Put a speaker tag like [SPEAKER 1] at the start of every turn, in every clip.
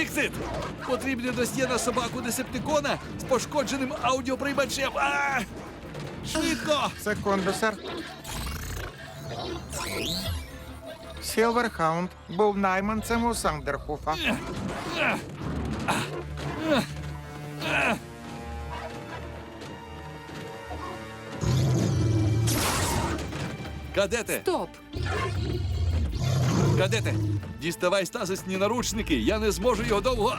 [SPEAKER 1] Фіксит! Потрібне досьє на собаку Десептикона з пошкодженим аудіоприймачем. А! Швидко!
[SPEAKER 2] Секунду, сер. Сілверхаунд був найманцем у Сандерхуфа.
[SPEAKER 1] Кадете!
[SPEAKER 3] Стоп!
[SPEAKER 1] Кадете! Діставай стазисні наручники, я не зможу його довго.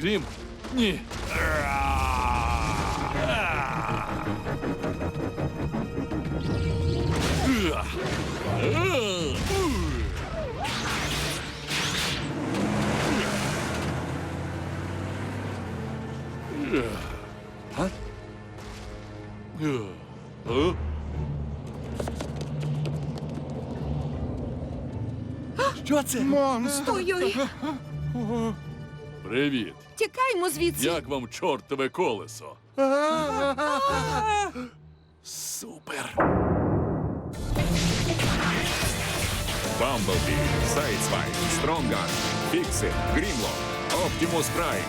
[SPEAKER 1] Грім! Ні! Це?
[SPEAKER 2] Монстр!
[SPEAKER 3] Ой-ой!
[SPEAKER 1] Привіт!
[SPEAKER 3] Тікаймо звідси!
[SPEAKER 1] Як вам чортове колесо? Супер!
[SPEAKER 4] Бамблбі, Сайдсвайп, Стронган, Фіксит, Грімлок, Оптімус Прайм.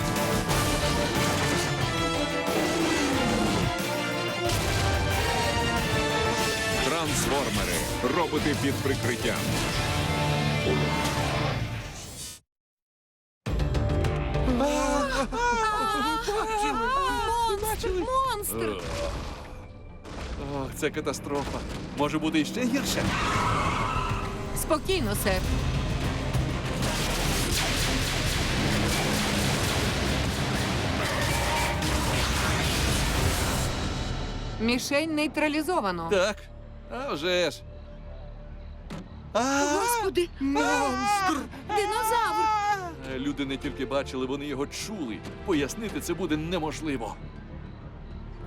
[SPEAKER 4] Трансформери. Роботи під прикриттям.
[SPEAKER 3] Монстр!
[SPEAKER 1] Ох, це катастрофа. Може бути іще гірше?
[SPEAKER 3] Спокійно, сер. Мішень нейтралізовано.
[SPEAKER 1] Так. А вже ж.
[SPEAKER 3] Господи! Монстр! Динозавр!
[SPEAKER 1] Е, Люди не тільки бачили, вони його чули. Пояснити це буде неможливо.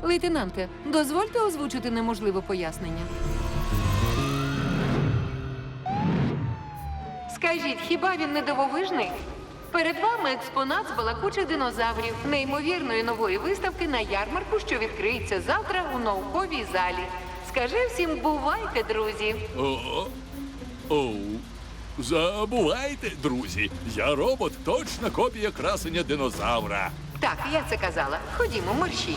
[SPEAKER 3] Лейтенанте, дозвольте озвучити неможливе пояснення. Скажіть, хіба він не дивовижний? Перед вами експонат з балакучих динозаврів, неймовірної нової виставки на ярмарку, що відкриється завтра у науковій залі. Скажи всім, бувайте, друзі.
[SPEAKER 1] О, оу. Забувайте, друзі. Я робот, точна копія красення динозавра.
[SPEAKER 3] Так, я це казала. Ходімо, мерщій.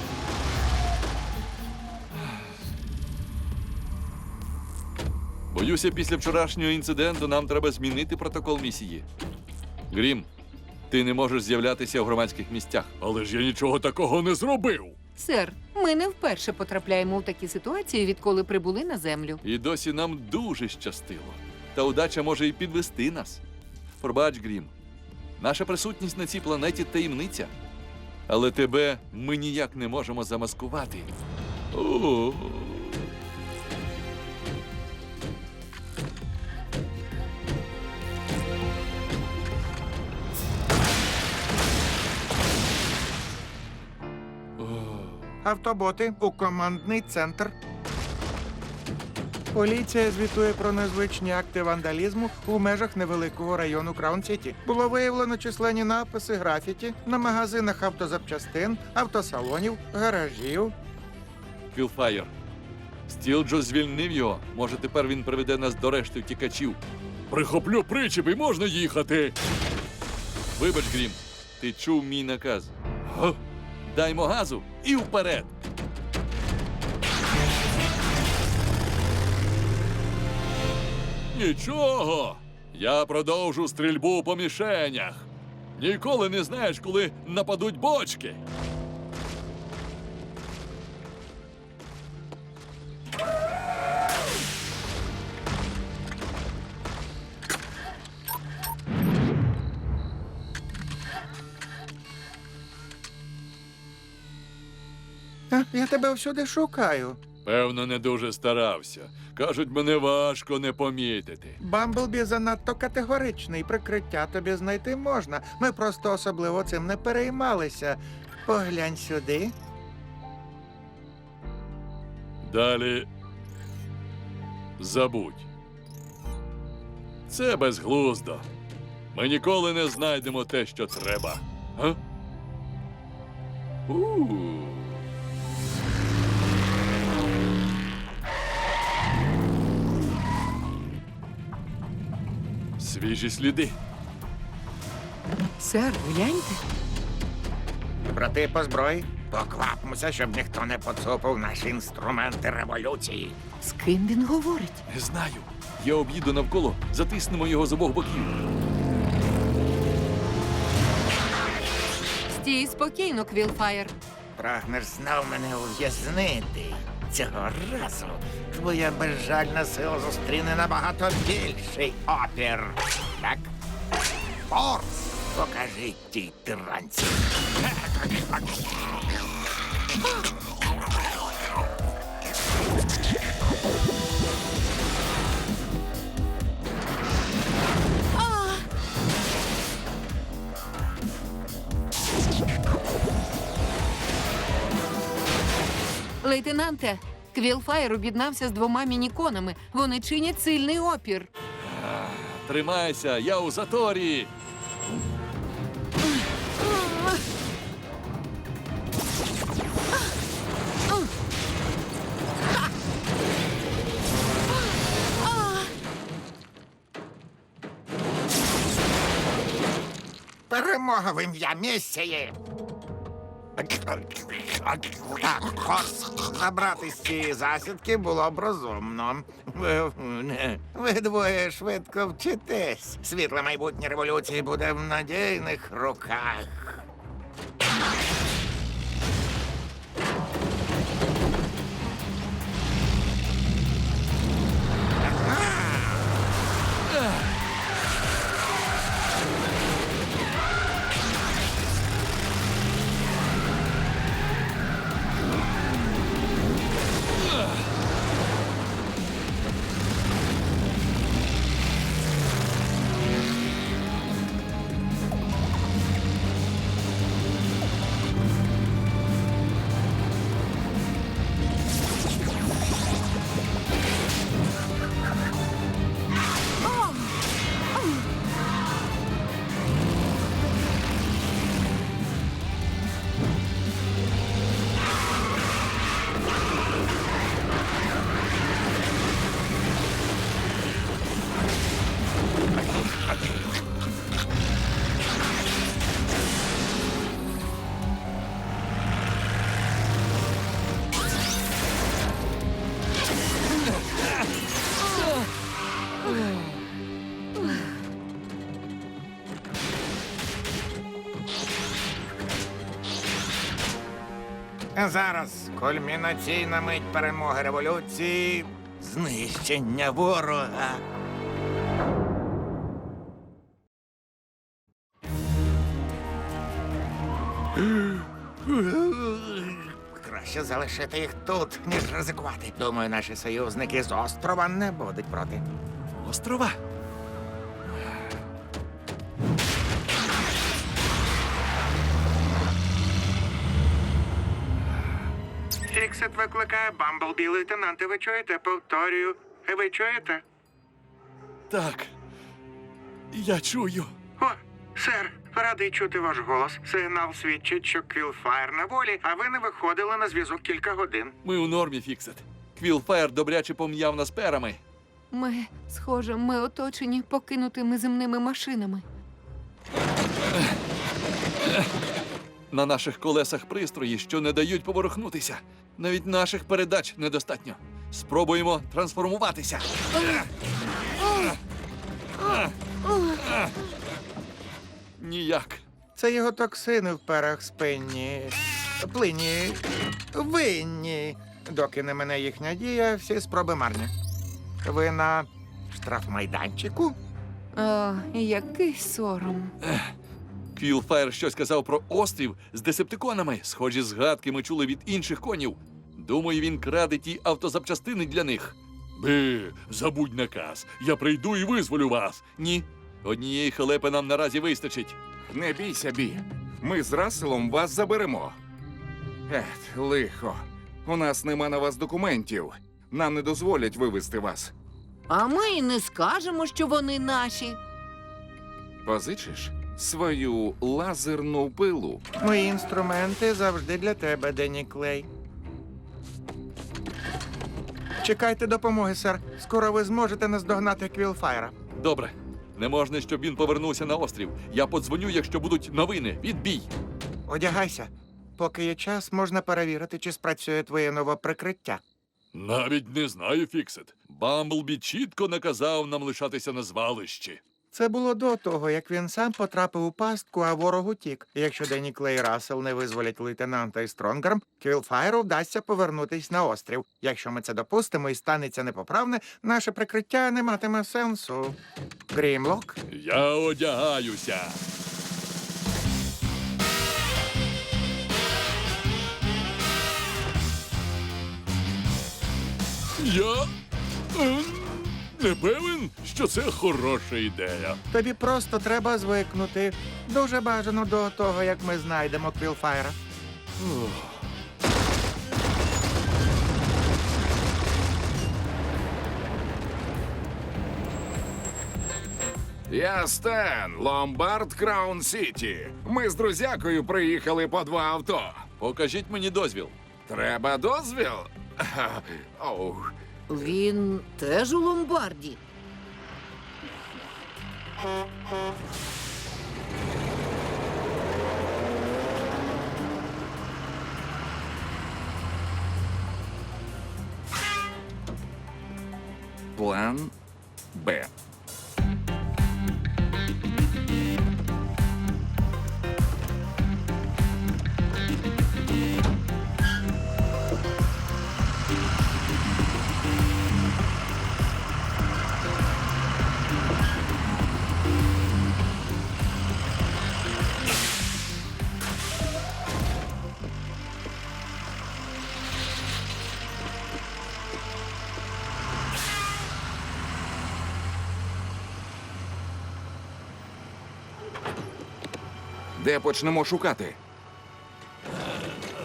[SPEAKER 1] Боюся, після вчорашнього інциденту нам треба змінити протокол місії. Грім, ти не можеш з'являтися в громадських місцях. Але ж я нічого такого не зробив.
[SPEAKER 3] Сер, ми не вперше потрапляємо в такі ситуації, відколи прибули на землю.
[SPEAKER 1] І досі нам дуже щастило. Та удача може і підвести нас. Пробач, Грім. Наша присутність на цій планеті таємниця. Але тебе ми ніяк не можемо замаскувати. О.
[SPEAKER 2] Автоботи у командний центр. Поліція звітує про незвичні акти вандалізму у межах невеликого району Краун-Сіті. Було виявлено численні написи графіті на магазинах автозапчастин, автосалонів, гаражів.
[SPEAKER 1] Кілфаєр. Стілджо звільнив його. Може, тепер він приведе нас до решти втікачів. Прихоплю причіп і можна їхати. Вибач, Грім, ти чув мій наказ. Даймо газу і вперед. Нічого. Я продовжу стрільбу по мішенях. Ніколи не знаєш, коли нападуть бочки.
[SPEAKER 2] Я тебе всюди шукаю.
[SPEAKER 1] Певно, не дуже старався. Кажуть, мене важко не помітити.
[SPEAKER 2] Бамблбі занадто категоричний. Прикриття тобі знайти можна. Ми просто особливо цим не переймалися. Поглянь сюди.
[SPEAKER 1] Далі забудь. Це безглуздо. Ми ніколи не знайдемо те, що треба. А? Свіжі сліди.
[SPEAKER 3] Сер, гляньте.
[SPEAKER 2] Брати по зброї, поквапимося, щоб ніхто не поцупив наші інструменти революції.
[SPEAKER 3] З ким він говорить?
[SPEAKER 1] Не знаю. Я об'їду навколо, затиснемо його з обох боків.
[SPEAKER 3] Стій спокійно, Квілфаєр.
[SPEAKER 2] Прагнеш знов мене ув'язнити. Цього разу твоя безжальна сила зустріне набагато більший опір. Так? Форс! Покажи тій тиранці.
[SPEAKER 3] Лейтенанте, Квілфаєр об'єднався з двома мініконами. Вони чинять сильний опір.
[SPEAKER 1] Тримайся, я у заторі.
[SPEAKER 2] Перемога в ім'я місії. Забрати з цієї засідки було б розумно. Ви, ви двоє швидко вчитесь. Світле майбутнє революції буде в надійних руках. Зараз кульмінаційна мить перемоги революції, знищення ворога. Краще залишити їх тут, ніж ризикувати. Думаю, наші союзники з острова не будуть проти.
[SPEAKER 1] Острова.
[SPEAKER 2] Фіксит викликає Бамблбі, лейтенанте. Ви чуєте? Повторюю. Ви чуєте?
[SPEAKER 1] Так. Я чую.
[SPEAKER 2] О, сер, радий чути ваш голос. Сигнал свідчить, що Квілфайр на волі, а ви не виходили на зв'язок кілька годин.
[SPEAKER 1] Ми у нормі, Фіксит. Квілфаєр добряче пом'яв нас перами.
[SPEAKER 3] Ми, схоже, ми оточені покинутими земними машинами.
[SPEAKER 1] На наших колесах пристрої, що не дають поворухнутися. Навіть наших передач недостатньо. Спробуємо трансформуватися. Ніяк.
[SPEAKER 2] Це його токсини в перах спинні. Плині. Винні. Доки не мене їхня дія, всі спроби марні. Ви на штрафмайданчику?
[SPEAKER 3] О, який сором.
[SPEAKER 1] Квілфаєр щось сказав про острів з десептиконами. Схожі згадки ми чули від інших конів. Думаю, він краде ті автозапчастини для них. Би, забудь наказ. Я прийду і визволю вас. Ні. Однієї халепи нам наразі вистачить.
[SPEAKER 4] Не бійся, Бі. Ми з Расселом вас заберемо. Ет, лихо. У нас нема на вас документів. Нам не дозволять вивезти вас.
[SPEAKER 3] А ми й не скажемо, що вони наші.
[SPEAKER 4] Позичиш? Свою лазерну пилу.
[SPEAKER 2] Мої інструменти завжди для тебе, Денні Клей. Чекайте допомоги, сер. Скоро ви зможете наздогнати Квілфайра.
[SPEAKER 1] Добре. Не можна, щоб він повернувся на острів. Я подзвоню, якщо будуть новини. Відбій.
[SPEAKER 2] Одягайся. Поки є час, можна перевірити, чи спрацює твоє нове прикриття.
[SPEAKER 1] Навіть не знаю, Фіксит. Бамблбі чітко наказав нам лишатися на звалищі.
[SPEAKER 2] Це було до того, як він сам потрапив у пастку, а ворог утік. Якщо Денні Клей Рассел не визволять лейтенанта і Стронгарм, Квілфайру вдасться повернутись на острів. Якщо ми це допустимо і станеться непоправне, наше прикриття не матиме сенсу. Грімлок?
[SPEAKER 1] Я одягаюся. Я е, не певен, що це хороша ідея.
[SPEAKER 2] Тобі просто треба звикнути. Дуже бажано до того, як ми знайдемо Квілфайра.
[SPEAKER 4] Я Стен, Ломбард Краун Сіті. Ми з друзякою приїхали по два авто.
[SPEAKER 1] Покажіть мені дозвіл.
[SPEAKER 4] Треба дозвіл? Оу.
[SPEAKER 5] Він теж у ломбарді.
[SPEAKER 4] Де почнемо шукати?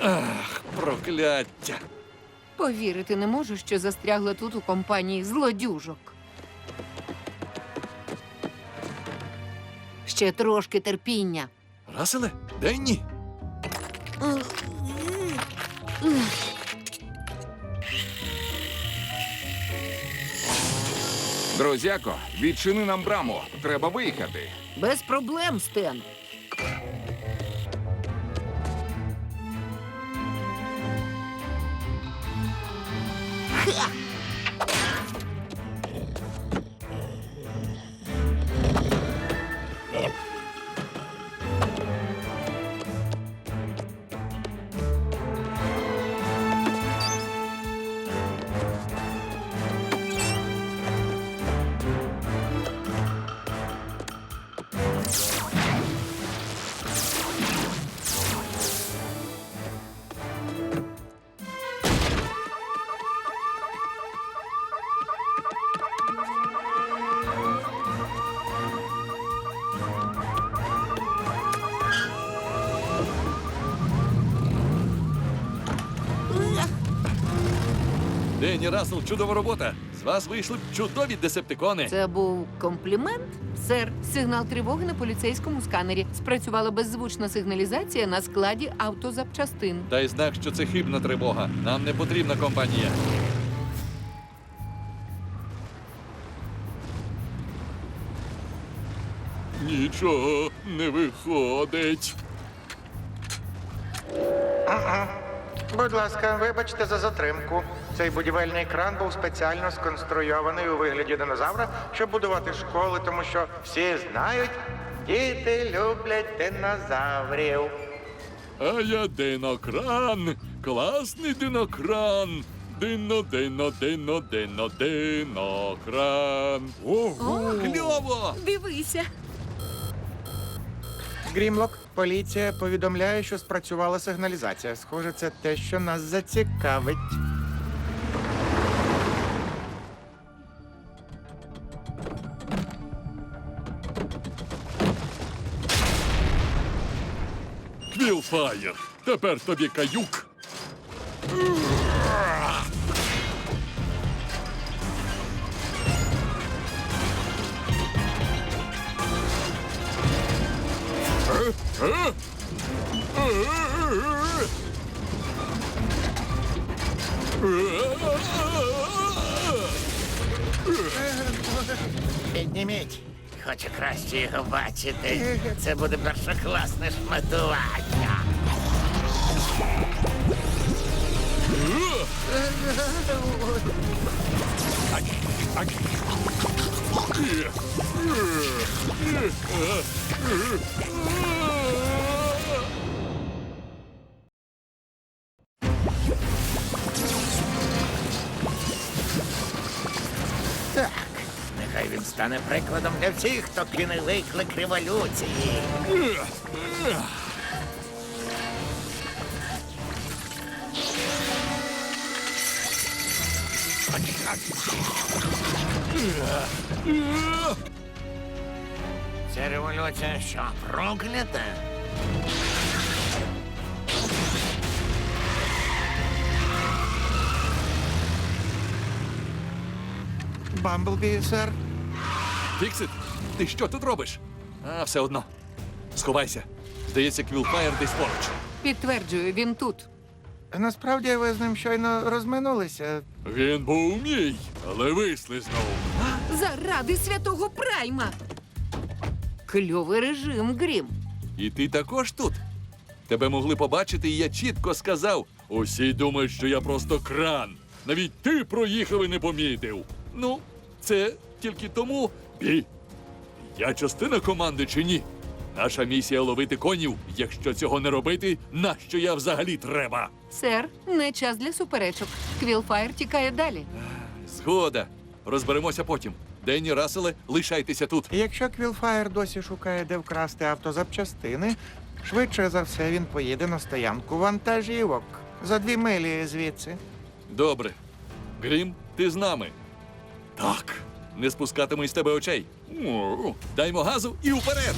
[SPEAKER 1] Ах, Прокляття.
[SPEAKER 3] Повірити не можу, що застрягла тут у компанії злодюжок.
[SPEAKER 5] Ще трошки терпіння.
[SPEAKER 1] Раселе? Денні?
[SPEAKER 4] Друзяко, відчини нам браму. Треба виїхати.
[SPEAKER 5] Без проблем, Стен. 흐아!
[SPEAKER 1] Денні Рассел, чудова робота. З вас вийшли б чудові десептикони.
[SPEAKER 3] Це був комплімент? Сер, сигнал тривоги на поліцейському сканері. Спрацювала беззвучна сигналізація на складі автозапчастин.
[SPEAKER 1] Дай знак, що це хибна тривога. Нам не потрібна компанія. Нічого не виходить.
[SPEAKER 2] Будь ласка, вибачте за затримку. Цей будівельний кран був спеціально сконструйований у вигляді динозавра, щоб будувати школи, тому що всі знають, діти люблять динозаврів.
[SPEAKER 1] А я динокран. Класний динокран. Дино, дино, дино, дино, динокран. Ого! Кльово!
[SPEAKER 3] Дивися.
[SPEAKER 2] Грімлок, поліція повідомляє, що спрацювала сигналізація. Схоже, це те, що нас зацікавить.
[SPEAKER 1] Квілфаєр. Тепер тобі каюк.
[SPEAKER 6] Підніміть. Хочу краще його бачити. Це буде першокласне шматування. Так, нехай він стане прикладом для всіх, хто кине виклик революції. Ця революція що, проклята?
[SPEAKER 2] Бамблбі, сер.
[SPEAKER 1] Фіксит, ти що тут робиш? А, все одно. Сховайся. Здається, Квілфаєр десь поруч.
[SPEAKER 3] Підтверджую, він тут.
[SPEAKER 2] Насправді ви з ним щойно розминулися.
[SPEAKER 1] Він був мій, але вислизнув.
[SPEAKER 3] Заради святого прайма. Кльовий режим, Грім.
[SPEAKER 1] І ти також тут? Тебе могли побачити, і я чітко сказав. Усі думають, що я просто кран. Навіть ти проїхав і не помітив. Ну, це тільки тому, бі. Я частина команди чи ні? Наша місія ловити конів. Якщо цього не робити, нащо я взагалі треба?
[SPEAKER 3] Сер, не час для суперечок. Квілфайр тікає далі.
[SPEAKER 1] Згода. Розберемося потім. Денні Раселе, лишайтеся тут.
[SPEAKER 2] Якщо Квілфаєр досі шукає, де вкрасти автозапчастини, швидше за все він поїде на стоянку вантажівок за дві милі звідси.
[SPEAKER 1] Добре. Грім, ти з нами. Так. Не спускатиму із тебе очей. Даймо газу і вперед.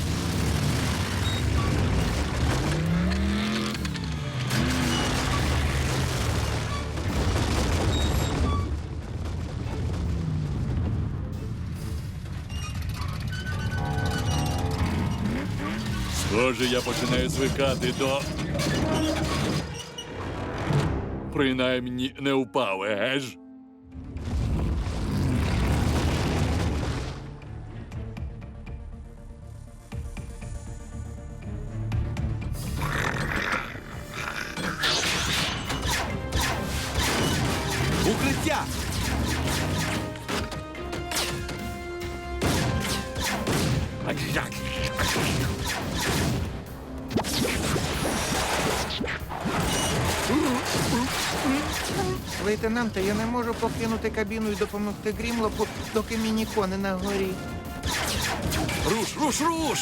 [SPEAKER 1] Схоже, я починаю звикати до. Принаймні не впав, еж?
[SPEAKER 2] Покинути кабіну і допомогти Грімлоку, доки мінікони на горі.
[SPEAKER 1] Руш, руш, руш!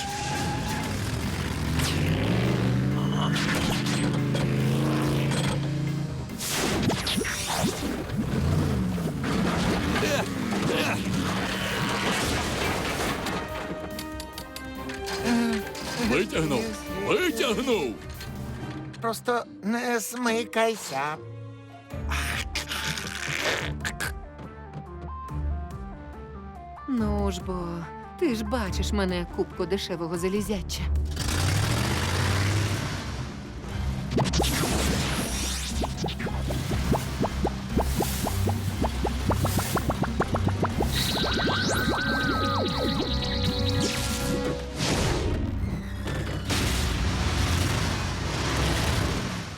[SPEAKER 1] Витягнув! Витягнув!
[SPEAKER 2] Просто не смикайся.
[SPEAKER 3] Ну ж бо, ти ж бачиш мене кубку дешевого залізяча.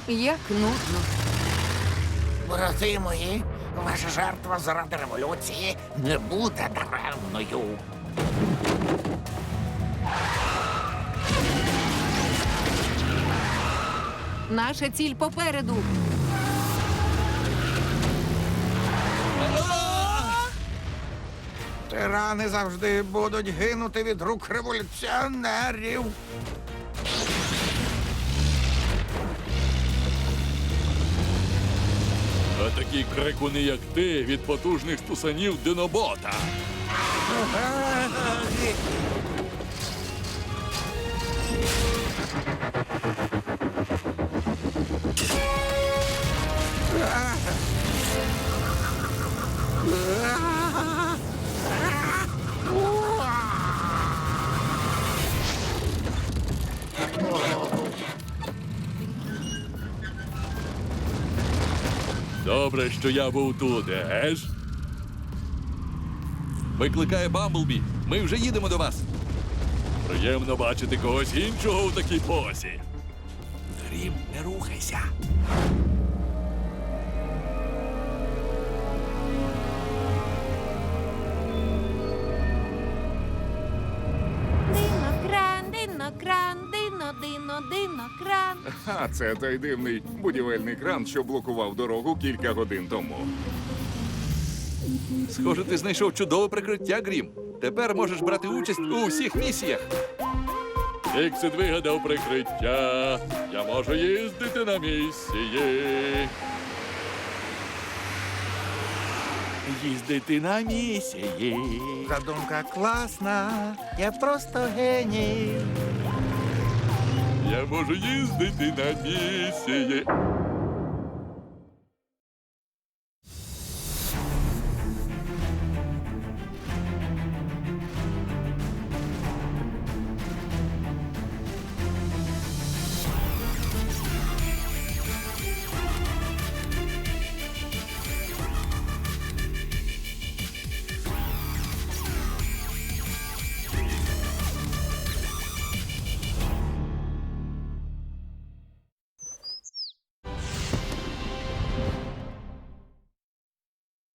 [SPEAKER 3] Як нудно.
[SPEAKER 6] Брати мої, ваша жертва заради революції не буде даремною.
[SPEAKER 3] Наша ціль попереду.
[SPEAKER 2] Тирани завжди будуть гинути від рук революціонерів.
[SPEAKER 1] А такі крикуни, як ти, від потужних стусанів динобота. Ah! Добре, що я був тут, еж? Викликає Бамблбі. Ми вже їдемо до вас. Приємно бачити когось іншого у такій позі. Грім, не рухайся.
[SPEAKER 4] А це той дивний будівельний кран, що блокував дорогу кілька годин тому.
[SPEAKER 1] Схоже, ти знайшов чудове прикриття, Грім. Тепер можеш брати участь у всіх місіях. Фіксит вигадав прикриття. Я можу їздити на місії. Їздити на місії.
[SPEAKER 2] Задумка класна, я просто геній.
[SPEAKER 1] Я можу їздити на місії.